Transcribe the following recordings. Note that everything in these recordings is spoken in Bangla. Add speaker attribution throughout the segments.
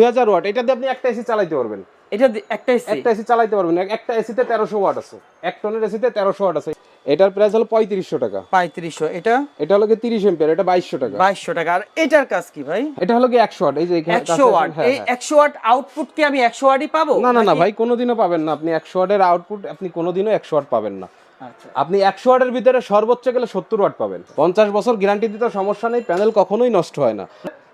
Speaker 1: দুই হাজার ওয়াট এটা দিয়ে আপনি একটা এসি পারবেন।
Speaker 2: এটা একটা এসি
Speaker 1: একটা এসি পারবেন। একটা এসিতে ওয়াট আছে। এক টনের এসিতে ওয়াট আছে। এটার প্রাইস হলো পঁয়ত্রিশশো টাকা।
Speaker 2: পঁয়ত্রিশশো এটা?
Speaker 1: এটা হলো এটা টাকা।
Speaker 2: টাকা। আর এটার কাজ কি ভাই?
Speaker 1: এটা হলো কি একশো ওয়াট এই যে এখানে
Speaker 2: ওয়াট।
Speaker 1: হ্যাঁ,
Speaker 2: এই
Speaker 1: হ্যাঁ।
Speaker 2: একশো ওয়াট আউটপুট কি আমি একশো ওয়াটই পাবো?
Speaker 1: না না না ভাই কোনোদিনও পাবেন না। আপনি একশো ওয়াটের আউটপুট আপনি কোনোদিনও একশো ওয়াট পাবেন না।
Speaker 2: আচ্ছা।
Speaker 1: আপনি একশো ওয়াটের ভিতরে সর্বোচ্চ গেলে সত্তর ওয়াট পাবেন। পঞ্চাশ বছর গ্যারান্টি দিতে সমস্যা নেই প্যানেল কখনোই নষ্ট হয় না।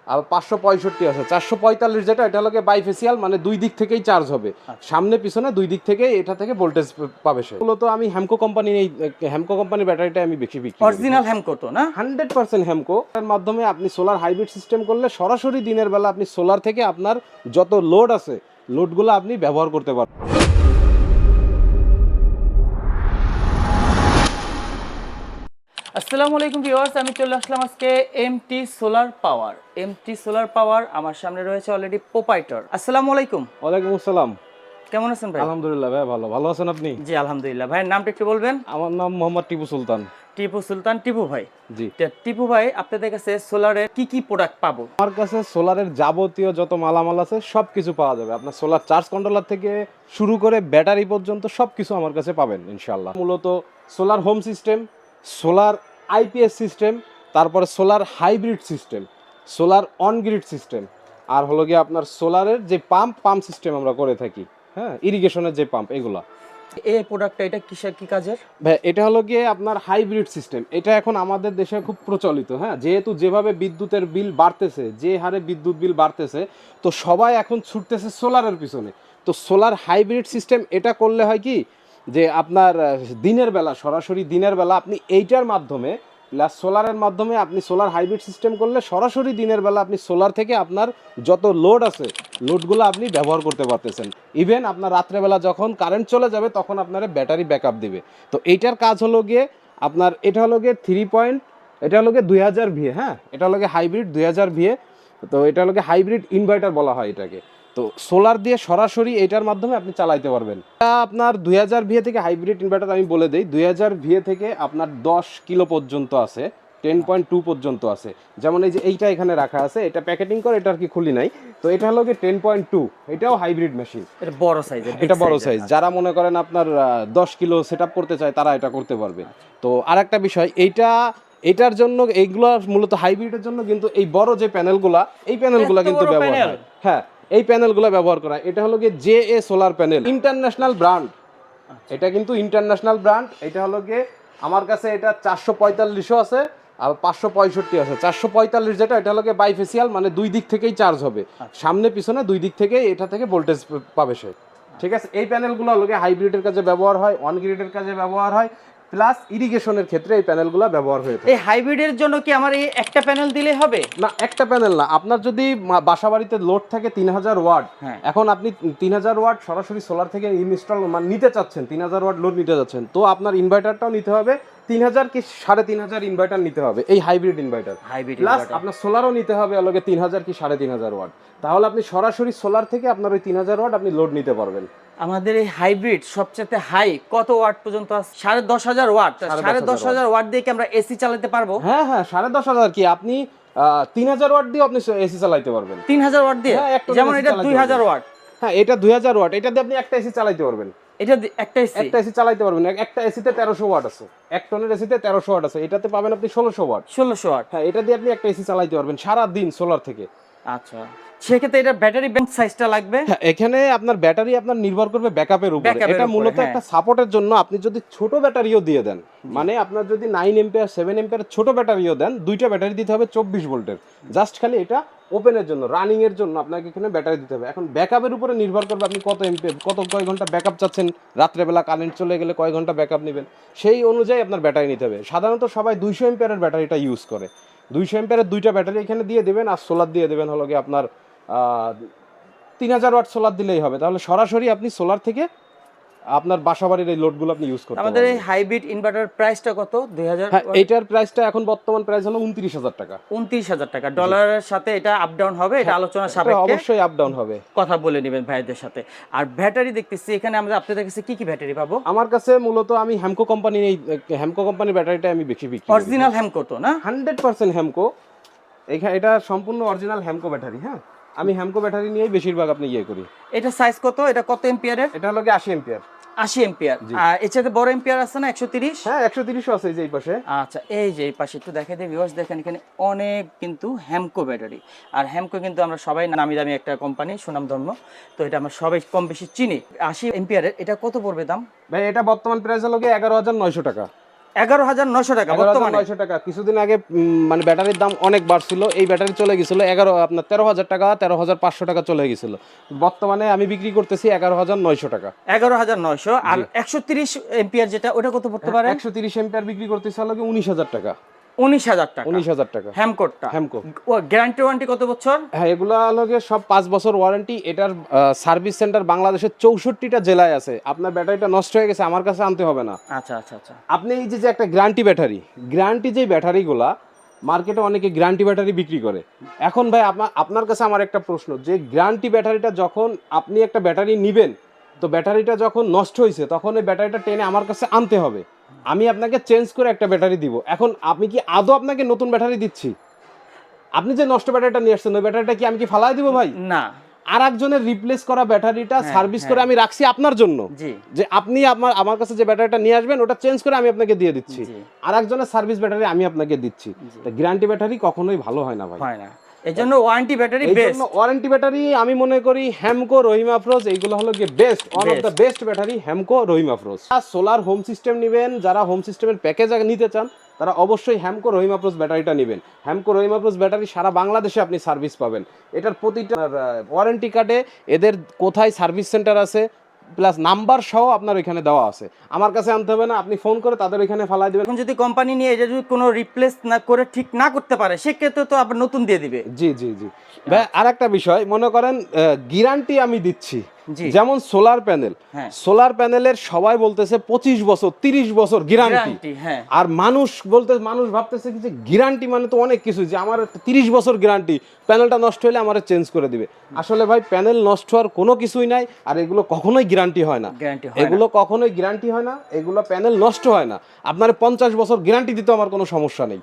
Speaker 1: আর পাঁচশো পঁয়ষট্টি আছে। চারশো পঁয়তাল্লিশ যেটা এটা হলো বাইফেসিয়াল মানে দুই দিক থেকেই চার্জ হবে। সামনে পিছনে দুই দিক থেকেই এটা থেকে ভোল্টেজ পাবে সে। মূলত আমি হ্যামকো কোম্পানি এই হ্যামকো কোম্পানির ব্যাটারিটা আমি বেশি বিক্রি
Speaker 2: অরিজিনাল হ্যামকো তো না?
Speaker 1: হান্ড্রেড পার্সেন্ট হ্যামকো এর মাধ্যমে আপনি সোলার হাইব্রিড সিস্টেম করলে সরাসরি দিনের বেলা আপনি সোলার থেকে আপনার যত লোড আছে লোডগুলো আপনি ব্যবহার করতে পারবেন
Speaker 2: আসসালামু আলাইকুম ভিউয়ার্স আমি চলে আসলাম আজকে MT solar power MT solar power আমার সামনে রয়েছে অলরেডি প্রোপাইটর আসসালামু আলাইকুম।
Speaker 1: ওয়ালাইকুম আসসালাম।
Speaker 2: কেমন আছেন ভাই?
Speaker 1: আলহামদুলিল্লাহ ভাই ভালো। ভালো আছেন আপনি?
Speaker 2: জি আলহামদুলিল্লাহ। ভাইয়ের নামটা একটু বলবেন?
Speaker 1: আমার নাম মোহাম্মদ টিপু সুলতান।
Speaker 2: টিপু সুলতান। টিপু ভাই।
Speaker 1: জি।
Speaker 2: টিপু ভাই আপনাদের কাছে সোলারের কি কি প্রোডাক্ট পাবো?
Speaker 1: আমার কাছে সোলারের যাবতীয় যত মালামাল আছে সব কিছু পাওয়া যাবে। আপনার সোলার চার্জ কন্ট্রোলার থেকে শুরু করে ব্যাটারি পর্যন্ত সব কিছু আমার কাছে পাবেন ইনশাল্লাহ মূলত solar home system solar IPS system তারপরে solar hybrid system solar on grid system আর হলো গিয়ে আপনার সোলারের যে পাম্প পাম্প সিস্টেম আমরা করে থাকি হ্যাঁ ইরিগেশনের যে পাম্প এগুলা।
Speaker 2: এই প্রোডাক্টটা এটা কিসের কি কাজের?
Speaker 1: ভাই এটা হলো গিয়ে আপনার হাইব্রিড সিস্টেম। এটা এখন আমাদের দেশে খুব প্রচলিত হ্যাঁ যেহেতু যেভাবে বিদ্যুতের বিল বাড়তেছে যে হারে বিদ্যুৎ বিল বাড়তেছে তো সবাই এখন ছুটতেছে সোলারের পিছনে। তো সোলার হাইব্রিড সিস্টেম এটা করলে হয় কি যে আপনার দিনের বেলা, সরাসরি দিনের বেলা আপনি এইটার মাধ্যমে প্লাস সোলারের মাধ্যমে আপনি সোলার হাইব্রিড সিস্টেম করলে সরাসরি দিনের বেলা আপনি সোলার থেকে আপনার যত লোড আছে লোডগুলো আপনি ব্যবহার করতে পারতেছেন। ইভেন আপনার রাত্রেবেলা যখন কারেন্ট চলে যাবে, তখন আপনার ব্যাটারি ব্যাকআপ দিবে। তো এইটার কাজ হলো গিয়ে আপনার, এটা হলো গিয়ে থ্রি পয়েন্ট এটা হলো গিয়ে দুই হাজার ভিএ হ্যাঁ? এটা হলো গিয়ে হাইব্রিড দুই হাজার ভিএ তো এটা হলো গিয়ে হাইব্রিড ইনভার্টার বলা হয় এটাকে। তো সোলার দিয়ে সরাসরি এটার মাধ্যমে আপনি চালাইতে পারবেন। এটা আপনার দুই হাজার ভিএ থেকে হাইব্রিড ইনভার্টার আমি বলে দিই দুই হাজার ভিএ থেকে আপনার দশ কিলো পর্যন্ত আছে টেন পয়েন্ট টু পর্যন্ত আছে। যেমন এই যে এইটা এখানে রাখা আছে এটা প্যাকেটিং করে এটা আর কি খুলি নাই তো এটা হলো গিয়ে টেন পয়েন্ট টু এটাও হাইব্রিড মেশিন।
Speaker 2: এটা বড় সাইজের
Speaker 1: এটা বড় সাইজ যারা মনে করেন আপনার দশ কিলো সেট করতে চায় তারা এটা করতে পারবে। তো আর একটা বিষয় এইটা এটার জন্য এইগুলো মূলত হাইব্রিডের জন্য কিন্তু এই বড় যে প্যানেলগুলা এই প্যানেলগুলা কিন্তু ব্যবহার? হয়। হ্যাঁ। এই প্যানেলগুলো ব্যবহার করা। এটা হলো গিয়ে J A solar panel. International brand. এটা কিন্তু ইন্টারন্যাশনাল ব্র্যান্ড। এটা হলো গিয়ে আমার কাছে এটা চারশো পঁয়তাল্লিশও আছে আর পাঁচশো পঁয়ষট্টি আছে। চারশো পঁয়তাল্লিশ যেটা এটা হলো বাইফেসিয়াল মানে দুই দিক থেকেই চার্জ হবে। সামনে পিছনে দুই দিক থেকেই এটা থেকে ভোল্টেজ পাবে সে। ঠিক আছে? এই প্যানেলগুলো হলো গিয়ে হাইব্রিডের কাজে ব্যবহার হয় অন গ্রিডের কাজে ব্যবহার হয়। প্লাস ইরিগেশনের ক্ষেত্রে এই প্যানেলগুলো ব্যবহার হয়ে থাকে।
Speaker 2: এই হাইব্রিডের জন্য কি আমার এই একটা প্যানেল দিলে হবে?
Speaker 1: না একটা প্যানেল না। আপনার যদি বাসা বাড়িতে লোড থাকে তিন হাজার ওয়াট
Speaker 2: হ্যাঁ।
Speaker 1: এখন আপনি তিন হাজার ওয়াট সরাসরি সোলার থেকে ইনস্টল মানে নিতে চাচ্ছেন তিন হাজার ওয়াট লোড নিতে যাচ্ছেন তো আপনার ইনভার্টারটাও নিতে হবে তিন হাজার কি সাড়ে তিন হাজার ইনভার্টার নিতে হবে এই হাইব্রিড ইনভার্টার
Speaker 2: হাইব্রিড
Speaker 1: প্লাস আপনার সোলারও নিতে হবে আলোকে তিন হাজার কি সাড়ে তিন হাজার ওয়াট তাহলে আপনি সরাসরি সোলার থেকে আপনার ওই তিন হাজার ওয়াট আপনি লোড নিতে পারবেন।
Speaker 2: আমাদের এই হাইব্রিড সবচেয়ে হাই কত ওয়াট পর্যন্ত আছে? সাড়ে দশ হাজার ওয়াট।
Speaker 1: সাড়ে দশ
Speaker 2: হাজার ওয়াট। দিয়ে কি আমরা এসি চালাতে পারব?
Speaker 1: হ্যাঁ হ্যাঁ সাড়ে দশ হাজার কি? আপনি তিন হাজার ওয়াট দিয়ে আপনি এসি চালাইতে পারবেন।
Speaker 2: তিন হাজার ওয়াট দিয়ে?
Speaker 1: হ্যাঁ,
Speaker 2: যেমন এটা দুই হাজার। ওয়াট।
Speaker 1: হ্যাঁ এটা দুই হাজার ওয়াট। এটা দিয়ে আপনি একটা এসি চালাইতে পারবেন।
Speaker 2: এটা একটা এসি।
Speaker 1: একটা এসি চালাইতে পারবেন। এক- একটা এসিতে তেরোশো ওয়াট আছে। এক টনের এসিতে তেরোশো ওয়াট আছে। এটাতে পাবেন আপনি ষোলোশো ওয়াট।
Speaker 2: ষোলোশো ওয়াট।
Speaker 1: হ্যাঁ এটা দিয়ে আপনি একটা এসি চালাইতে পারবেন সারা দিন সোলার থেকে।
Speaker 2: আচ্ছা। সেক্ষেত্রে এটা ব্যাটারি ব্যাংক সাইজটা লাগবে।
Speaker 1: হ্যাঁ এখানে আপনার ব্যাটারি আপনার নির্ভর করবে ব্যাকআপের উপর। এটা মূলত
Speaker 2: হ্যাঁ।
Speaker 1: একটা সাপোর্টের জন্য আপনি যদি ছোট ব্যাটারিও দিয়ে দেন মানে আপনার যদি নাইন এম্পিয়ার সেভেন এম্পিয়ার ছোট ব্যাটারিও দেন দুইটা ব্যাটারি দিতে হবে চব্বিশ ভোল্টের। জাস্ট খালি এটা ওপেনের জন্য রানিং এর জন্য আপনাকে এখানে ব্যাটারি দিতে হবে। এখন ব্যাকআপের উপরে নির্ভর করবে আপনি কত এমপি কত কয় ঘণ্টা ব্যাকআপ চাচ্ছেন। রাত্রেবেলা কারেন্ট চলে গেলে কয় ঘণ্টা ব্যাকআপ নেবেন? সেই অনুযায়ী আপনার ব্যাটারি নিতে হবে। সাধারণত সবাই দুইশো এম্পিয়ারের ব্যাটারিটা ইউজ করে। দুইশো এম্পিয়ারের দুইটা ব্যাটারি এখানে দিয়ে দেবেন আর সোলার দিয়ে দেবেন হলো গিয়ে আপনার তিন হাজার ওয়াট সোলার দিলেই হবে। তাহলে সরাসরি আপনি সোলার থেকে আপনার বাসাবাড়ির এই লোডগুলো আপনি ইউজ করতে
Speaker 2: আমাদের এই হাইব্রিড ইনভার্টার প্রাইসটা কত? দুই
Speaker 1: হ্যাঁ এইটার প্রাইসটা এখন বর্তমান প্রাইস হলো উনত্রিশ হাজার টাকা।
Speaker 2: উনত্রিশ হাজার টাকা। ডলারের সাথে এটা আপ ডাউন হবে এটা আলোচনা
Speaker 1: এটা
Speaker 2: সাপেক্ষে
Speaker 1: অবশ্যই আপ ডাউন হবে।
Speaker 2: কথা বলে নেবেন ভাইদের সাথে। আর ব্যাটারি দেখতেছি এখানে আমরা আপনাদের কাছে কি কি ব্যাটারি পাবো?
Speaker 1: আমার কাছে মূলত আমি হ্যামকো কোম্পানির এই হ্যামকো কোম্পানির ব্যাটারিটা আমি বেশি বিক্রি
Speaker 2: অরিজিনাল হ্যামকো তো না?
Speaker 1: হান্ড্রেড পার্সেন্ট হ্যামকো এখানে এটা সম্পূর্ণ অরিজিনাল হ্যামকো ব্যাটারি হ্যাঁ। আমি হ্যামকো ব্যাটারি নিয়েই বেশিরভাগ আপনি ইয়ে করি।
Speaker 2: এটা সাইজ কত? এটা কত এম্পিয়ারের
Speaker 1: এটা হলো গিয়ে আশি এম্পিয়ার
Speaker 2: আশি এম্পিয়ার আর এর সাথে বড় এম্পিয়ার আছে না একশো তিরিশ?
Speaker 1: হ্যাঁ একশো তিরিশও আছে এই যে এই পাশে।
Speaker 2: আচ্ছা এই যে এই পাশে একটু দেখে দিই ভিউয়ার্স দেখেন এখানে অনেক কিন্তু হ্যামকো ব্যাটারি। আর হ্যামকো কিন্তু আমরা সবাই নামি দামি একটা কোম্পানি সুনামধন্য। তো এটা আমরা সবাই কম বেশি চিনি। আশি এম্পিয়ারের এটা কত পড়বে দাম?
Speaker 1: ভাই এটা বর্তমান প্রাইস হলো গিয়ে এগারো হাজার নয়শো টাকা।
Speaker 2: এগারো হাজার নশো টাকা বর্তমানে।
Speaker 1: নয়শো টাকা। কিছুদিন আগে মানে ব্যাটারির দাম অনেক বাড়ছিল। এই ব্যাটারি চলে গেছিল এগারো আপনার তেরো হাজার টাকা তেরো হাজার পাঁচশো টাকা চলে গেছিল। বর্তমানে আমি বিক্রি করতেছি এগারো হাজার নয়শো টাকা।
Speaker 2: এগারো হাজার নয়শো। আর একশো তিরিশ এম্পিয়ার যেটা ওটা কত পড়তে পারে?
Speaker 1: একশো তিরিশ এম্পিয়ার বিক্রি করতেছি হলো উনিশ হাজার টাকা।
Speaker 2: উনিশ হাজার টাকা।
Speaker 1: উনিশ হাজার টাকা।
Speaker 2: হ্যামকোটটা
Speaker 1: হ্যামকো
Speaker 2: ও গ্যারান্টি ওয়ারেন্টি কত বছর?
Speaker 1: হ্যাঁ এগুলো হলো গিয়ে সব পাঁচ বছর ওয়ারেন্টি এটার সার্ভিস সেন্টার বাংলাদেশের চৌষট্টিটা জেলায় আছে। আপনার ব্যাটারিটা নষ্ট হয়ে গেছে আমার কাছে আনতে হবে না।
Speaker 2: আচ্ছা আচ্ছা আচ্ছা।
Speaker 1: আপনি এই যে যে একটা গ্যারান্টি ব্যাটারি গ্যারান্টি যে ব্যাটারিগুলা মার্কেটে অনেকে গ্যারান্টি ব্যাটারি বিক্রি করে। এখন ভাই আপনার আপনার কাছে আমার একটা প্রশ্ন যে গ্যারান্টি ব্যাটারিটা যখন আপনি একটা ব্যাটারি নিবেন তো ব্যাটারিটা যখন নষ্ট হয়েছে তখন ওই ব্যাটারিটা টেনে আমার কাছে আনতে হবে। আমি আপনাকে চেঞ্জ করে একটা ব্যাটারি দিব। এখন আমি কি আদৌ আপনাকে নতুন ব্যাটারি দিচ্ছি? আপনি যে নষ্ট ব্যাটারিটা নিয়ে আসছেন ওই ব্যাটারিটা কি আমি কি ফালাই দিব ভাই?
Speaker 2: না।
Speaker 1: আর একজনের রিপ্লেস করা ব্যাটারিটা
Speaker 2: হ্যাঁ,
Speaker 1: সার্ভিস। করে আমি রাখছি আপনার জন্য। যে আপনি আমার আমার কাছে যে ব্যাটারিটা নিয়ে আসবেন ওটা চেঞ্জ করে আমি আপনাকে দিয়ে দিচ্ছি। আর একজনের সার্ভিস ব্যাটারি আমি আপনাকে দিচ্ছি। গ্যারান্টি ব্যাটারি কখনোই ভালো হয় না ভাই।
Speaker 2: হয় না। এই জন্য warranty battery best
Speaker 1: warranty battery আমি মনে করি হ্যামকো রহিমা আফরোজ এইগুলো হলো গিয়ে best one of the best battery Hamko Rahima Afroz solar home system নেবেন যারা হোম সিস্টেমের প্যাকেজ নিতে চান তারা অবশ্যই হ্যামকো রহিমা আফরোজ ব্যাটারিটা নেবেন। হ্যামকো রহিমা আফরোজ ব্যাটারি সারা বাংলাদেশে আপনি সার্ভিস পাবেন। এটার প্রতিটা ওয়ারেন্টি কার্ডে এদের কোথায় সার্ভিস সেন্টার আছে প্লাস নাম্বার সহ আপনার এখানে দেওয়া আছে। আমার কাছে আনতে হবে না আপনি ফোন করে তাদের এখানে ফালাই দেবেন।
Speaker 2: এখন যদি কোম্পানি নিয়ে এটা যদি কোনো রিপ্লেস না করে ঠিক না করতে পারে সেক্ষেত্রে তো আবার নতুন দিয়ে দিবে।
Speaker 1: জি জি জি। ভাই আর একটা বিষয় মনে করেন গ্যারান্টি আমি দিচ্ছি। যেমন সোলার প্যানেল
Speaker 2: হ্যাঁ।
Speaker 1: সোলার প্যানেলের সবাই বলতেছে পঁচিশ বছর তিরিশ বছর গ্যারান্টি আর মানুষ বলতে মানুষ ভাবতেছে যে গ্যারান্টি মানে তো অনেক কিছু যে আমার তিরিশ বছর গ্যারান্টি প্যানেলটা নষ্ট হলে আমার চেঞ্জ করে দিবে আসলে ভাই প্যানেল নষ্ট হওয়ার কোনো কিছুই নাই আর এগুলো কখনোই গ্যারান্টি হয় না। এগুলো কখনোই গ্যারান্টি হয় না এগুলো প্যানেল নষ্ট হয় না আপনার পঞ্চাশ বছর গ্যারান্টি দিতে আমার কোনো সমস্যা নেই।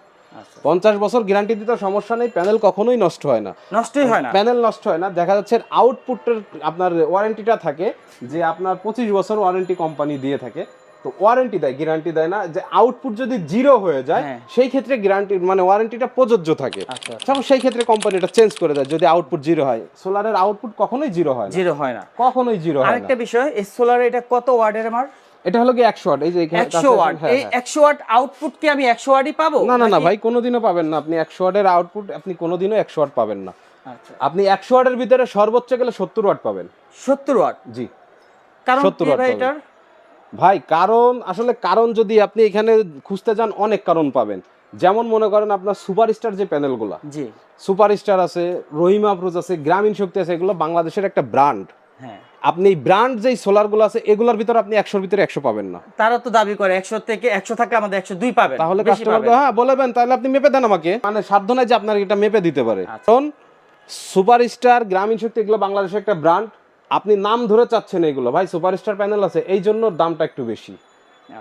Speaker 1: পঞ্চাশ বছর গ্যারান্টি দিতে সমস্যা নেই প্যানেল কখনোই নষ্ট হয় না।
Speaker 2: নষ্টই হয় না।
Speaker 1: প্যানেল নষ্ট হয় না। দেখা যাচ্ছে আউটপুটের আপনার ওয়ারেন্টিটা থাকে যে আপনার পঁচিশ বছর ওয়ারেন্টি কোম্পানি দিয়ে থাকে। তো ওয়ারেন্টি দেয় গ্যারান্টি দেয় না। যে আউটপুট যদি জিরো হয়ে যায়
Speaker 2: হ্যাঁ।
Speaker 1: সেই ক্ষেত্রে গ্যারান্টি মানে ওয়ারেন্টিটা প্রযোজ্য থাকে।
Speaker 2: আচ্ছা আচ্ছা।
Speaker 1: তখন সেই ক্ষেত্রে কোম্পানিটা চেঞ্জ করে দেয় যদি আউটপুট জিরো হয়। সোলারের আউটপুট কখনোই জিরো হয়
Speaker 2: জিরো হয় না।
Speaker 1: কখনোই জিরো হয়
Speaker 2: আরেকটা বিষয় এই সোলার এটা কত ওয়ার্ডের আমার
Speaker 1: এটা হলো কি একশো ওয়াট এই যে এখানে
Speaker 2: একশো
Speaker 1: কাছে-
Speaker 2: ওয়াট।
Speaker 1: হ্যাঁ,
Speaker 2: এই
Speaker 1: হ্যাঁ।
Speaker 2: একশো ওয়াট আউটপুট কি আমি একশো ওয়াটই পাবো?
Speaker 1: না না না ভাই কোনোদিনও পাবেন না। আপনি একশো ওয়াটের আউটপুট আপনি কোনোদিনও একশো ওয়াট পাবেন না।
Speaker 2: আচ্ছা।
Speaker 1: আপনি একশো ওয়াটের ভিতরে সর্বোচ্চ গেলে সত্তর ওয়াট পাবেন।
Speaker 2: সত্তর ওয়াট?
Speaker 1: জি।
Speaker 2: কারণ কি ভাই এটার?
Speaker 1: ভাই কারণ আসলে কারণ যদি আপনি এখানে খুঁজতে যান অনেক কারণ পাবেন। যেমন মনে করেন আপনার সুপারস্টার যে প্যানেলগুলো
Speaker 2: জি।
Speaker 1: সুপারস্টার আছে রহিমা আফরোজ আছে গ্রামীণ শক্তি আছে এগুলো বাংলাদেশের একটা ব্র্যান্ড।
Speaker 2: হ্যাঁ।
Speaker 1: আপনি ব্র্যান্ড যেই সোলারগুলো আছে এগুলোর ভিতরে আপনি একশোর ভিতরে একশো পাবেন না।
Speaker 2: তারা তো দাবি করে একশো থেকে একশো থাকে আমাদের একশো দুই পাবেন
Speaker 1: তাহলে
Speaker 2: বেশি
Speaker 1: কাস্টমারকে হ্যাঁ বলবেন তাহলে আপনি মেপে দেন আমাকে। মানে সাধ্য নাই যে আপনার এটা মেপে দিতে পারে।
Speaker 2: আচ্ছা।
Speaker 1: কারণ সুপারস্টার গ্রামীণ শক্তি এগুলো বাংলাদেশের একটা ব্র্যান্ড আপনি নাম ধরে চাচ্ছেন এগুলো। ভাই সুপারস্টার প্যানেল আছে এই জন্য দামটা একটু বেশি।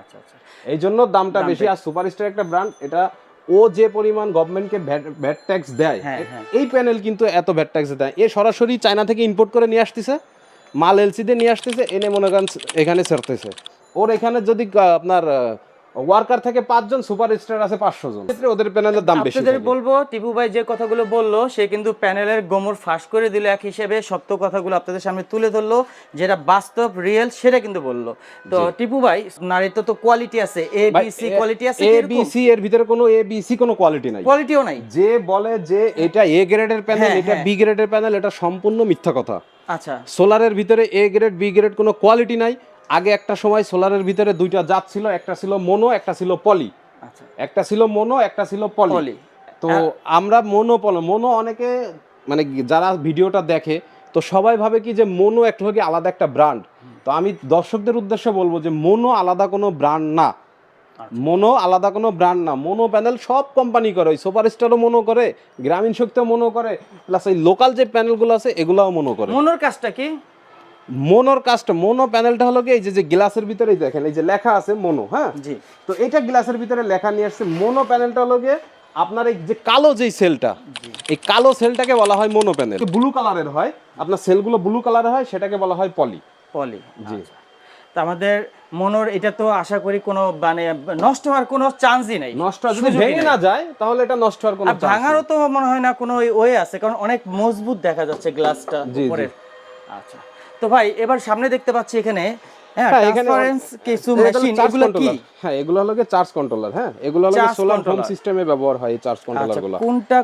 Speaker 2: আচ্ছা আচ্ছা।
Speaker 1: এই জন্য দামটা বেশি। আর সুপারস্টার একটা ব্র্যান্ড এটা ও যে পরিমাণ গভর্নমেন্টকে ভ্যাট ট্যাক্স দেয়
Speaker 2: হ্যাঁ, হ্যাঁ।
Speaker 1: এই প্যানেল কিন্তু এত ভ্যাট ট্যাক্স দেয়। এ সরাসরি চায়না থেকে ইম্পোর্ট করে নিয়ে আসতেছে। মাল এলসি দিয়ে নিয়ে আসতেছে এনে মনে করেন এখানে ছাড়তেছে। ওর এখানে যদি আপনার ওয়ার্কার থেকে পাঁচজন সুপারস্টার আছে পাঁচশো জন ক্ষেত্রে ওদের প্যানেলের দাম বেশি
Speaker 2: আপনাদের বলব টিপু ভাই যে কথাগুলো বলল সে কিন্তু প্যানেলের গোমর ফাঁস করে দিল এক হিসেবে। সত্য কথাগুলো আপনাদের সামনে তুলে ধরলো যেটা বাস্তব রিয়েল সেটা কিন্তু বলল। তো টিপু ভাই নারীর তো কোয়ালিটি আছে এ বি সি কোয়ালিটি আছে
Speaker 1: এ বি সি এর ভিতরে কোনো এ বি সি কোনো কোয়ালিটি নাই।
Speaker 2: কোয়ালিটিও নাই।
Speaker 1: যে বলে যে এটা এ গ্রেডের প্যানেল এটা। বি গ্রেডের প্যানেল এটা সম্পূর্ণ মিথ্যা কথা।
Speaker 2: আচ্ছা।
Speaker 1: সোলারের ভিতরে এ গ্রেড বি গ্রেড কোনো কোয়ালিটি নাই। আগে একটা সময় সোলারের ভিতরে দুইটা জাত ছিল একটা ছিল মোনো একটা ছিল পলি
Speaker 2: আচ্ছা।
Speaker 1: একটা ছিল মোনো একটা ছিল পলি তো আমরা মোনো পলো মোনো অনেকে মানে যারা ভিডিওটা দেখে তো সবাই ভাবে কি যে মোনো একটা আলাদা একটা ব্র্যান্ড তো আমি দর্শকদের উদ্দেশ্যে বলব যে মোনো আলাদা কোনো ব্র্যান্ড না। মোনো আলাদা কোনো ব্র্যান্ড না। মোনো প্যানেল সব কোম্পানি করে। ওই সুপারস্টারও মনো করে গ্রামীণ শক্তিও মনো করে প্লাস এই লোকাল যে প্যানেলগুলো আছে এগুলাও মনো করে।
Speaker 2: মনোর কাজটা কি?
Speaker 1: মোনোর কাজটা মোনো প্যানেলটা হলো কি এই যে যে গ্লাসের ভিতরেই দেখেন এই যে লেখা আছে মোনো হ্যাঁ?
Speaker 2: জি।
Speaker 1: তো এটা গ্লাসের ভিতরে লেখা নিয়ে আসছে মোনো প্যানেলটা হলো গিয়ে আপনার এই যে কালো যেই সেলটা এই কালো সেলটাকে বলা হয় মোনো প্যানেল ব্লু কালারের হয়। আপনার সেলগুলো ব্লু কালারের হয় সেটাকে বলা হয় পলি
Speaker 2: পলি
Speaker 1: জি।
Speaker 2: তা আমাদের মনোর এটা তো আশা করি কোনো মানে নষ্ট হওয়ার কোনো চান্সই নেই।
Speaker 1: নষ্ট যদি ভেঙে না যায় তাহলে এটা নষ্ট হওয়ার কোনো।
Speaker 2: ভাঙারও তো মনে হয় না কোনো ওয়ে আছে কারণ অনেক মজবুত দেখা যাচ্ছে গ্লাসটা। উপরের। আচ্ছা। তো ভাই এবার সামনে দেখতে পাচ্ছি এখানে হ্যাঁ
Speaker 1: হ্যাঁ,
Speaker 2: ট্রান্সপারেন্স কিছু মেশিন এগুলো কি?
Speaker 1: হ্যাঁ এগুলো হলো চার্জ কন্ট্রোলার হ্যাঁ। এগুলো হলো সোলার হোম সিস্টেমে ব্যবহার হয় এই চার্জ
Speaker 2: আচ্ছা
Speaker 1: গুলো
Speaker 2: কোনটা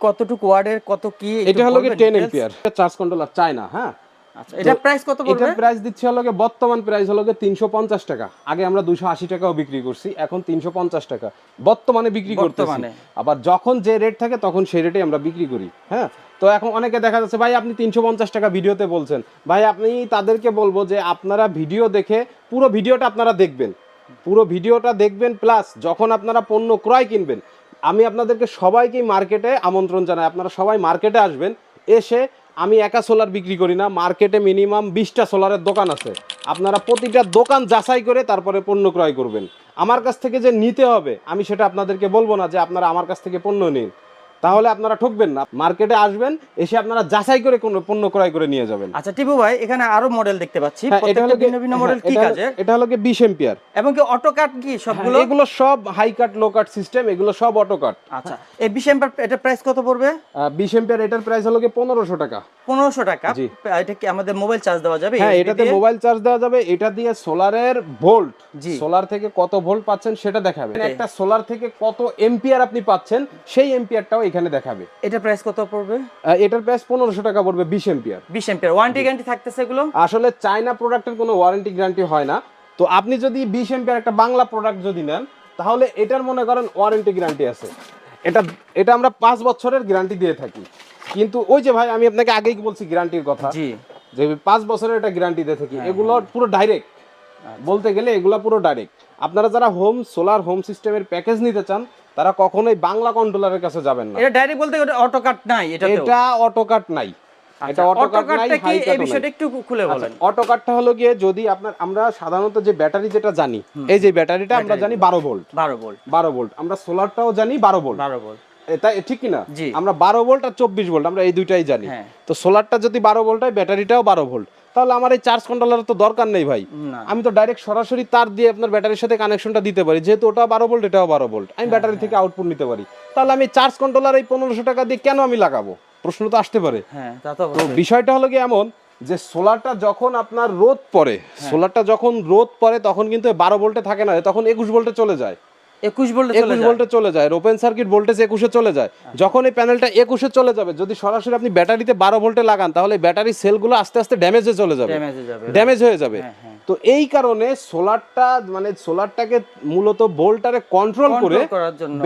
Speaker 2: কতটুকু ওয়ার্ডের কত কি
Speaker 1: এটা হলো
Speaker 2: বলবেন
Speaker 1: ten
Speaker 2: details?
Speaker 1: Ampere charge controller চায় না হ্যাঁ।
Speaker 2: আচ্ছা এটা প্রাইস কত পড়বে?
Speaker 1: এটার প্রাইস দিচ্ছে হলো বর্তমান প্রাইস হলো গিয়ে তিনশো পঞ্চাশ টাকা। আগে আমরা দুশো আশি টাকাও বিক্রি করছি এখন তিনশো পঞ্চাশ টাকা। বর্তমানে বিক্রি করতেছি। আবার যখন যে রেট থাকে তখন সেই রেটে আমরা বিক্রি করি হ্যাঁ? তো এখন অনেকে দেখা যাচ্ছে ভাই আপনি তিনশো পঞ্চাশ টাকা ভিডিওতে বলছেন। ভাই আপনি তাদেরকে বলব যে আপনারা ভিডিও দেখে পুরো ভিডিওটা আপনারা দেখবেন। পুরো ভিডিওটা দেখবেন প্লাস যখন আপনারা পণ্য ক্রয় কিনবেন আমি আপনাদেরকে সবাইকেই মার্কেটে আমন্ত্রণ জানাই। আপনারা সবাই মার্কেটে আসবেন এসে আমি একা সোলার বিক্রি করি না মার্কেটে মিনিমাম বিশটা সোলারের দোকান আছে। আপনারা প্রতিটা দোকান যাচাই করে তারপরে পণ্য ক্রয় করবেন। আমার কাছ থেকে যে নিতে হবে, আমি সেটা আপনাদেরকে বলব না যে আপনারা আমার কাছ থেকে পণ্য নিন। তাহলে আপনারা ঠকবেন না। মার্কেটে আসবেন এসে আপনারা যাচাই করে কোনো পণ্য ক্রয় করে নিয়ে যাবেন।
Speaker 2: আচ্ছা টিপু ভাই এখানে আরও মডেল দেখতে পাচ্ছি।
Speaker 1: হ্যাঁ, এটা হলো
Speaker 2: ভিন্ন ভিন্ন মডেল কি
Speaker 1: এটা এটা হলো কি বিশ এম্পিয়ার
Speaker 2: এবং কি অটো কাট কি সবগুলো?
Speaker 1: এগুলো সব হাই কাট লো কাট সিস্টেম এগুলো সব অটো কাট
Speaker 2: আচ্ছা এই বিশ এম্পার এটা প্রাইস কত পড়বে?
Speaker 1: বিশ এম্পিয়ার এটার প্রাইস হলো কি পনেরোশো টাকা।
Speaker 2: পনেরোশো টাকা।
Speaker 1: জি।
Speaker 2: এটা কি আমাদের মোবাইল চার্জ দেওয়া যাবে?
Speaker 1: হ্যাঁ এটাতে মোবাইল চার্জ দেওয়া যাবে। এটা দিয়ে সোলারের ভোল্ট
Speaker 2: জি।
Speaker 1: সোলার থেকে কত ভোল্ট পাচ্ছেন সেটা দেখাবে। একটা সোলার থেকে কত এম্পিয়ার আপনি পাচ্ছেন সেই এম্পিয়ারটাও এখানে দেখাবে।
Speaker 2: এটা প্রাইস কত পড়বে?
Speaker 1: এটার প্রাইস পনেরোশো টাকা পড়বে বিশ এম্পিয়ার
Speaker 2: বিশ এম্পিয়ার ওয়ারেন্টি গ্যারান্টি থাকতেছে এগুলো?
Speaker 1: আসলে চায়না প্রোডাক্টের কোনো ওয়ারেন্টি গ্যারান্টি হয় না। তো আপনি যদি বিশ এম্পিয়ার একটা বাংলা প্রোডাক্ট যদি নেন তাহলে এটার মনে করেন ওয়ারেন্টি গ্যারান্টি আছে। এটা এটা আমরা পাঁচ বছরের গ্যারান্টি দিয়ে থাকি। কিন্তু ওই যে ভাই আমি আপনাকে আগেই বলছি গ্যারান্টির কথা।
Speaker 2: জি।
Speaker 1: যে পাঁচ বছরের একটা গ্যারান্টি দিয়ে থাকি। এগুলো পুরো ডাইরেক্ট বলতে গেলে এগুলো পুরো ডাইরেক্ট আপনারা যারা হোম সোলার হোম সিস্টেমের প্যাকেজ নিতে চান তারা কখনোই বাংলা কন্ট্রোলারের কাছে যাবেন না।
Speaker 2: এটা ডাইরেক্ট বলতে অটো কাট নাই এটা
Speaker 1: এটা অটো কাট নাই এটা অটো কাট নাই
Speaker 2: কি এই বিষয়টা একটু খুলে বলেন।
Speaker 1: অটো কাটটা হলো গিয়ে যদি আপনার আমরা সাধারণত যে ব্যাটারি যেটা জানি এই যে ব্যাটারিটা আমরা জানি বারো ভোল্ট
Speaker 2: বারো ভোল্ট
Speaker 1: বারো ভোল্ট আমরা সোলারটাও জানি বারো ভোল্ট
Speaker 2: বারো ভোল্ট
Speaker 1: এটা ঠিক
Speaker 2: জি।
Speaker 1: আমরা বারো ভোল্ট আর চব্বিশ ভোল্ট আমরা এই দুইটাই জানি।
Speaker 2: হ্যাঁ।
Speaker 1: তো সোলারটা যদি বারো ভোল্ট হয় ব্যাটারিটাও বারো ভোল্ট তাহলে আমার এই চার্জ কন্ট্রোলার তো দরকার নেই ভাই। আমি তো ডাইরেক্ট সরাসরি তার দিয়ে আপনার ব্যাটারির সাথে কানেকশনটা দিতে পারি। যেহেতু ওটা বারো ভোল্ট এটাও বারো ভোল্ট আমি ব্যাটারি থেকে আউটপুট নিতে পারি। তাহলে আমি চার্জ কন্ট্রোলার এই পনেরোশো টাকা দিয়ে কেন আমি লাগাবো? প্রশ্ন তো আসতে পারে।
Speaker 2: হ্যাঁ তো
Speaker 1: বিষয়টা হলো কি এমন যে সোলারটা যখন আপনার রোদ পড়ে
Speaker 2: হ্যাঁ।
Speaker 1: সোলারটা যখন রোদ পড়ে তখন কিন্তু বারো ভোল্টে থাকে না তখন একুশ ভোল্টে চলে যায়।
Speaker 2: একুশ ভোল্টে চলে
Speaker 1: একুশ
Speaker 2: যায়।
Speaker 1: ভোল্টে চলে যায়। ওপেন সার্কিট ভোল্টেজ একুশে চলে যায়। যখন এই প্যানেলটা একুশে চলে যাবে যদি সরাসরি আপনি ব্যাটারিতে বারো ভোল্টে লাগান তাহলে ব্যাটারি সেলগুলো আস্তে আস্তে ড্যামেজে চলে যাবে।
Speaker 2: ড্যামেজ
Speaker 1: হয়ে যাবে।
Speaker 2: হ্যাঁ, হ্যাঁ।
Speaker 1: তো এই কারণে সোলারটা মানে সোলারটাকে মূলত ভোল্টারে কন্ট্রোল করে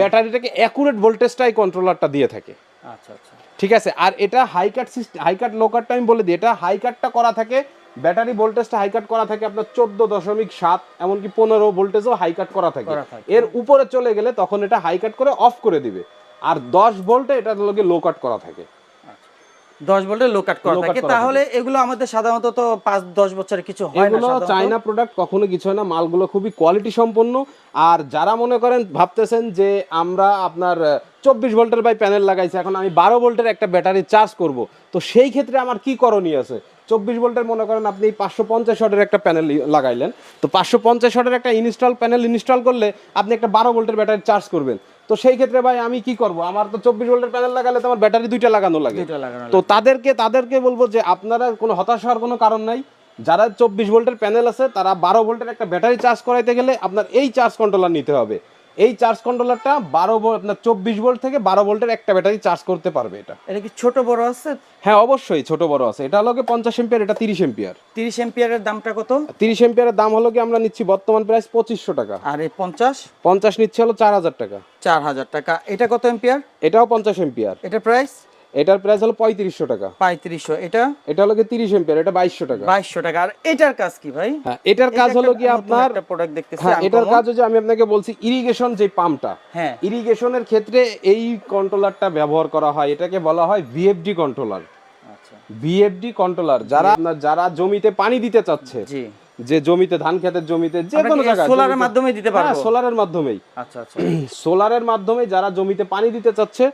Speaker 1: ব্যাটারিটাকে অ্যাকুরেট ভোল্টেজটাই কন্ট্রোলারটা দিয়ে থাকে।
Speaker 2: আচ্ছা আচ্ছা।
Speaker 1: ঠিক আছে? আর এটা high cut system high cut low কাটটা আমি বলে দিই। এটা হাই কাটটা করা থাকে ব্যাটারি ভোল্টেজটা হাই কাট করা থাকে আপনার চোদ্দ দশমিক সাত এমনকি পনেরো ভোল্টেজও হাই কাট করা থাকে। এর উপরে চলে গেলে তখন এটা হাই কাট করে অফ করে দিবে। আর দশ ভোল্টে এটা লগে লো কাট করা থাকে।
Speaker 2: দশ ভোল্টের লো কাট করা থাকে। তাহলে এগুলো আমাদের সাধারণত তো পাঁচ দশ বছরের কিছু হয় না
Speaker 1: এগুলো চায়না প্রোডাক্ট কখনো কিছু হয় না। মালগুলো খুবই কোয়ালিটি সম্পন্ন। আর যারা মনে করেন ভাবতেছেন যে আমরা আপনার চব্বিশ ভোল্টের বাই প্যানেল লাগাইছি এখন আমি বারো ভোল্টের একটা ব্যাটারি চার্জ করব। তো সেই ক্ষেত্রে আমার কি করণীয় আছে? চব্বিশ ভোল্টের মনে করেন আপনি পাঁচশো পঞ্চাশ ওয়াটের একটা প্যানেল লাগাইলেন। তো পাঁচশো পঞ্চাশ ওয়াটের একটা ইনস্টল প্যানেল ইনস্টল করলে আপনি একটা বারো ভোল্টের ব্যাটারি চার্জ করবেন। তো সেই ক্ষেত্রে ভাই আমি কি করব? আমার তো চব্বিশ ভোল্টের প্যানেল লাগালে তো আমার ব্যাটারি দুইটা লাগানো লাগে। তো তাদেরকে তাদেরকে বলব যে আপনারা কোনো হতাশ হওয়ার কোনো কারণ নাই। যারা চব্বিশ ভোল্টের প্যানেল আছে তারা বারো ভোল্টের একটা ব্যাটারি চার্জ করাইতে গেলে আপনার এই চার্জ কন্ট্রোলার নিতে হবে। এই চার্জ কন্ট্রোলারটা বারো ভোল্ট আপনার চব্বিশ ভোল্ট থেকে বারো ভোল্টের একটা ব্যাটারি চার্জ করতে পারবে এটা।
Speaker 2: এটা কি ছোট বড় আছে?
Speaker 1: হ্যাঁ অবশ্যই ছোট বড় আছে। এটা হলো পঞ্চাশ এম্পিয়ার এটা তিরিশ এম্পিয়ার
Speaker 2: তিরিশ এম্পিয়ারের দামটা কত?
Speaker 1: তিরিশ এম্পিয়ারের দাম হলো কি আমরা নিচ্ছি বর্তমান প্রাইস পঁচিশশো টাকা।
Speaker 2: আর এই পঞ্চাশ?
Speaker 1: পঞ্চাশ নিচ্ছে হলো চার হাজার টাকা।
Speaker 2: চার হাজার টাকা। এটা কত এম্পিয়ার
Speaker 1: এটাও পঞ্চাশ এম্পিয়ার
Speaker 2: এটা প্রাইস
Speaker 1: এটার প্রাইস হলো পঁয়ত্রিশশো টাকা।
Speaker 2: পঁয়ত্রিশশো এটা?
Speaker 1: এটা হলো তিরিশ এম্পিয়ার এটা বাইশশো টাকা।
Speaker 2: বাইশশো টাকা। আর এটার কাজ কি ভাই?
Speaker 1: হ্যাঁ এটার কাজ হলো কি আপনার
Speaker 2: প্রোডাক্ট দেখতেছি
Speaker 1: হ্যাঁ এটার। কাজ হচ্ছে আমি আপনাকে বলছি ইরিগেশন যে পাম্পটা
Speaker 2: হ্যাঁ।
Speaker 1: ইরিগেশনের ক্ষেত্রে এই কন্ট্রোলারটা ব্যবহার করা হয় এটাকে বলা হয় ভিএফডি কন্ট্রোলার
Speaker 2: আচ্ছা।
Speaker 1: ভিএফডি কন্ট্রোলার যারা আপনার যারা জমিতে পানি দিতে চাচ্ছে
Speaker 2: জি।
Speaker 1: যে জমিতে ধান খেতের জমিতে যে কোনো জায়গায়
Speaker 2: সোলারের মাধ্যমে দিতে পারব?
Speaker 1: হ্যাঁ, সোলারের মাধ্যমেই।
Speaker 2: আচ্ছা আচ্ছা।
Speaker 1: সোলারের মাধ্যমে যারা জমিতে পানি দিতে চাচ্ছে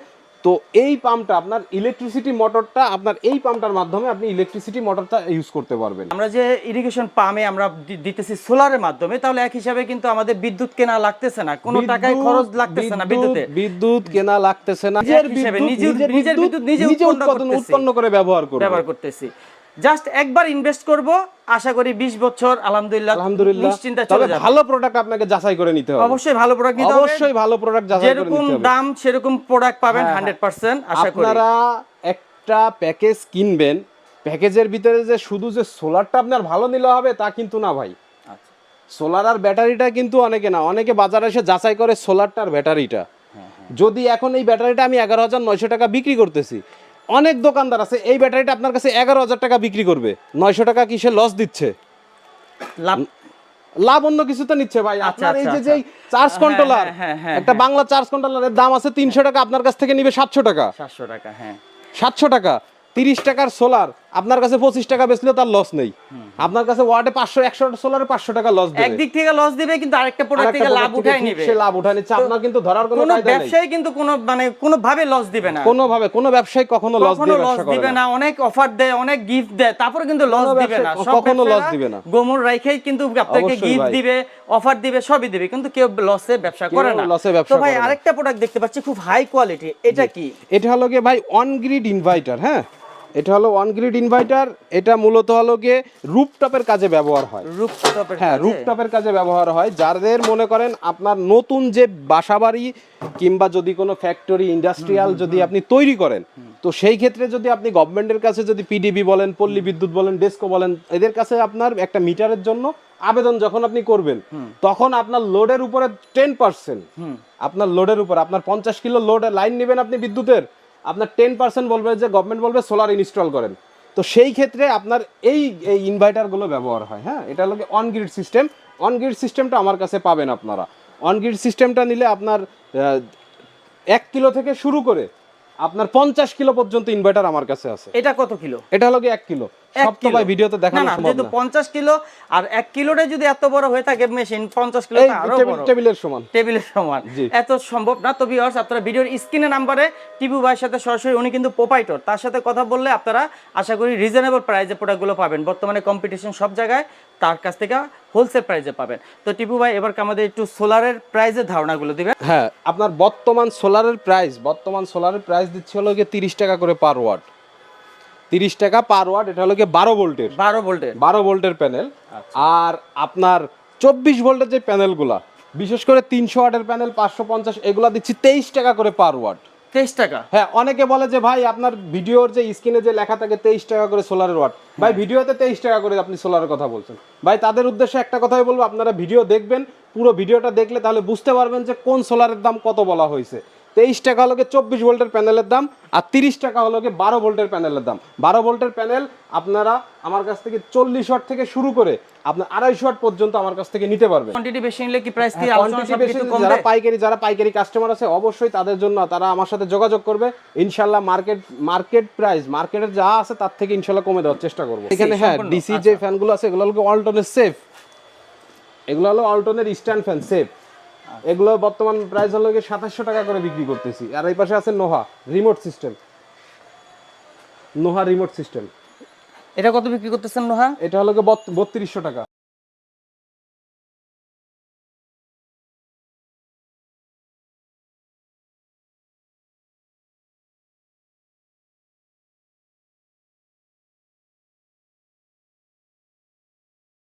Speaker 1: তো এই পাম্পটা আপনার ইলেকট্রিসিটি মোটরটা আপনার এই পাম্পটার মাধ্যমে আপনি ইলেকট্রিসিটি মোটরটা ইউজ করতে পারবেন।
Speaker 2: আমরা যে ইরিগেশন পাম্পে আমরা দিতেছি সোলারের মাধ্যমে তাহলে এক হিসাবে কিন্তু আমাদের বিদ্যুৎ কেনা লাগতেছে না। কোনো টাকায় খরচ লাগতেছে না বিদ্যুতে।
Speaker 1: বিদ্যুৎ কেনা লাগতেছে না।
Speaker 2: নিজের বিদ্যুৎ নিজের- বিদ্যুৎ নিজে উৎপন্ন
Speaker 1: উৎপাদন। উৎপন্ন করে ব্যবহার করব
Speaker 2: ব্যবহার করতেছি। জাস্ট একবার ইনভেস্ট করব আশা করি 20 বছর আলহামদুলিল্লাহ
Speaker 1: আলহামদুলিল্লাহ।
Speaker 2: নিশ্চিন্তে চলে যাবে।
Speaker 1: ভালো প্রোডাক্ট আপনাকে যাচাই করে নিতে হবে।
Speaker 2: অবশ্যই ভালো প্রোডাক্ট নিতে হবে।
Speaker 1: অবশ্যই ভালো প্রোডাক্ট যাচাই করে নিতে হবে।
Speaker 2: যেরকম দাম সেরকম প্রোডাক্ট পাবেন
Speaker 1: হ্যাঁ,
Speaker 2: 100% আশা করি।
Speaker 1: আপনারা একটা প্যাকেজ কিনবেন প্যাকেজের ভিতরে যে শুধু যে সোলারটা আপনার ভালো নিলে হবে তা কিন্তু না ভাই।
Speaker 2: আচ্ছা।
Speaker 1: সোলার আর ব্যাটারিটা কিন্তু অনেকে না অনেকে বাজারে এসে যাচাই করে সোলারটার ব্যাটারিটা।
Speaker 2: হ্যাঁ,
Speaker 1: যদি এখন এই ব্যাটারিটা আমি এগারো হাজার নয়শো টাকা বিক্রি করতেছি অনেক দোকানদার আছে এই ব্যাটারিটা আপনার কাছে এগারো হাজার টাকা বিক্রি করবে। নয়শো টাকা কি সে লস দিচ্ছে?
Speaker 2: লাভ
Speaker 1: লাভ অন্য কিছু তো নিচ্ছে ভাই।
Speaker 2: আচ্ছা,
Speaker 1: আপনার এই
Speaker 2: আচ্ছা,
Speaker 1: যে যেই চার্জ
Speaker 2: হ্যাঁ,
Speaker 1: কন্ট্রোলার
Speaker 2: হ্যাঁ, হ্যাঁ,
Speaker 1: একটা বাংলা চার্জ কন্ট্রোলারের দাম আছে তিনশো টাকা আপনার কাছ থেকে নিবে সাতশো টাকা।
Speaker 2: 700 টাকা হ্যাঁ।
Speaker 1: সাতশো টাকা তিরিশ টাকার সোলার আপনার কাছে পঁচিশ টাকা বেচলে তার লস নেই। আপনার কাছে ওয়ার্ডে পাঁচশো একশো সোলারে পাঁচশো টাকা লস দেবে।
Speaker 2: একদিক থেকে লস দিবে কিন্তু আরেকটা প্রোডাক্ট থেকে লাভ উঠাই নিবে।
Speaker 1: সে লাভ উঠায় নিচ্ছে আপনার কিন্তু ধরার কোনো
Speaker 2: কোনো
Speaker 1: কায়দা নেই।
Speaker 2: ব্যবসায়ী কিন্তু কোনো মানে কোনো ভাবে লস দিবে না।
Speaker 1: কোনো ভাবে কোনো ব্যবসায়ী কখনো লস
Speaker 2: কখনো লস দিবে
Speaker 1: না।
Speaker 2: অনেক অফার দেয় অনেক গিফট দেয় তারপরে কিন্তু লস দিবে না।
Speaker 1: কখনো
Speaker 2: লস
Speaker 1: দিবে না।
Speaker 2: গোমর রাইখেই কিন্তু আপনাকে গিফট দিবে অফার দিবে সবই দিবে কিন্তু কেউ লসে ব্যবসা করে না।
Speaker 1: এ ব্যবসা
Speaker 2: তো ভাই আরেকটা প্রোডাক্ট দেখতে পাচ্ছি খুব হাই কোয়ালিটি এটা কি?
Speaker 1: এটা হলো কি ভাই অন গ্রিড ইনভার্টার হ্যাঁ? এটা হলো ওয়ান গ্রিড ইনভার্টার এটা মূলত হলো গিয়ে রুপটপের কাজে ব্যবহার হয়।
Speaker 2: রূপটপের
Speaker 1: হ্যাঁ
Speaker 2: কাজে?
Speaker 1: রুপটপের কাজে ব্যবহার হয়। যাদের মনে করেন আপনার নতুন যে বাসাবাড়ি কিংবা যদি কোনো ফ্যাক্টরি ইন্ডাস্ট্রিয়াল যদি আপনি তৈরি করেন তো সেই ক্ষেত্রে যদি আপনি গভর্নমেন্টের কাছে যদি পিডিবি বলেন পল্লী বিদ্যুৎ বলেন ডেস্কো বলেন এদের কাছে আপনার একটা মিটারের জন্য আবেদন যখন আপনি করবেন তখন আপনার লোডের উপরে টেন পার্সেন্ট আপনার লোডের উপর আপনার পঞ্চাশ কিলো লোড লাইন নেবেন আপনি বিদ্যুতের। আপনার টেন পার্সেন্ট বলবে যে গভর্নমেন্ট বলবে সোলার ইনস্টল করেন। তো সেই ক্ষেত্রে আপনার এই এই ইনভার্টারগুলো ব্যবহার হয় হ্যাঁ? এটা হলো on grid system on grid সিস্টেমটা আমার কাছে পাবেন আপনারা। অন গ্রিড সিস্টেমটা নিলে আপনার এক কিলো থেকে শুরু করে আপনার পঞ্চাশ কিলো পর্যন্ত ইনভার্টার আমার কাছে আছে।
Speaker 2: এটা কত কিলো?
Speaker 1: এটা হলো এক কিলো। সব তো ভাই ভিডিওতে
Speaker 2: না
Speaker 1: দেখানো
Speaker 2: না যেহেতু
Speaker 1: না।
Speaker 2: পঞ্চাশ কিলো আর এক কিলোটা যদি এত বড় হয়ে থাকে মেশিন পঞ্চাশ কিলো
Speaker 1: আরও
Speaker 2: বড়।
Speaker 1: টেবিলের সমান।
Speaker 2: টেবিলের সমান। এত সম্ভব না। তো ভিউয়ার্স আপনারা ভিডিওর স্ক্রিনে নাম্বারে টিপু ভাইয়ের সাথে সরাসরি উনি কিন্তু প্রোপাইটর তার সাথে কথা বললে আপনারা আশা করি রিজনেবল প্রাইসে প্রোডাক্টগুলো পাবেন। বর্তমানে কম্পিটিশন সব জায়গায় তার কাছ থেকে হোলসেল প্রাইসে পাবেন। তো টিপু ভাই এবার আমাদের একটু সোলারের প্রাইসের ধারণাগুলো দিবেন?
Speaker 1: হ্যাঁ আপনার বর্তমান সোলারের প্রাইস বর্তমান সোলারের প্রাইস দিচ্ছে হলো গিয়ে তিরিশ টাকা করে পার ওয়াট তিরিশ টাকা পার ওয়াট এটা হলো কি বারো ভোল্টের।
Speaker 2: বারো ভোল্টের।
Speaker 1: বারো ভোল্টের প্যানেল। আর আপনার চব্বিশ ভোল্টের যে প্যানেলগুলা বিশেষ করে তিনশো ওয়াটের প্যানেল পাঁচশো পঞ্চাশ এগুলা দিচ্ছি তেইশ টাকা করে পার ওয়াট।
Speaker 2: তেইশ টাকা?
Speaker 1: হ্যাঁ অনেকে বলে যে ভাই আপনার ভিডিওর যে স্ক্রিনে যে লেখা থাকে তেইশ টাকা করে সোলারের ওয়াট ভাই ভিডিওতে তেইশ টাকা করে আপনি সোলারের কথা বলছেন। ভাই তাদের উদ্দেশ্যে একটা কথাই বলব আপনারা ভিডিও দেখবেন পুরো ভিডিওটা দেখলে তাহলে বুঝতে পারবেন যে কোন সোলারের দাম কত বলা হয়েছে। তেইশ টাকা হলো চব্বিশ ভোল্টের প্যানেলের দাম আর তিরিশ টাকা হলো বারো ভোল্টের প্যানেলের দাম। বারো ভোল্টের প্যানেল আপনারা আমার কাছ থেকে চল্লিশ ওয়াট থেকে শুরু করে আপনার আড়াইশো ওয়াট পর্যন্ত আমার কাছ থেকে নিতে পারবেন।
Speaker 2: কোয়ান্টিটি বেশি নিলে কি প্রাইস
Speaker 1: হ্যাঁ, যারা পাইকারি যারা পাইকারি কাস্টমার আছে অবশ্যই তাদের জন্য তারা আমার সাথে যোগাযোগ করবে। ইনশাল্লাহ মার্কেট মার্কেট প্রাইস মার্কেটের যা আছে তার থেকে ইনশাল্লাহ কমে দেওয়ার চেষ্টা করব। এখানে হ্যাঁ ডিসি যে ফ্যানগুলো আছে এগুলো হলো অল্টনের সেফ এগুলো হলো অল্টনের স্ট্যান্ড ফ্যান সেফ এগুলো বর্তমান প্রাইস হলো গিয়ে সাতাশশো টাকা করে বিক্রি করতেছি। আর এই পাশে আছে নোহা রিমোট সিস্টেম নোহা রিমোট সিস্টেম
Speaker 2: এটা কত বিক্রি করতেছেন নোহা?
Speaker 1: এটা হলো গিয়ে বত্রিশশো টাকা।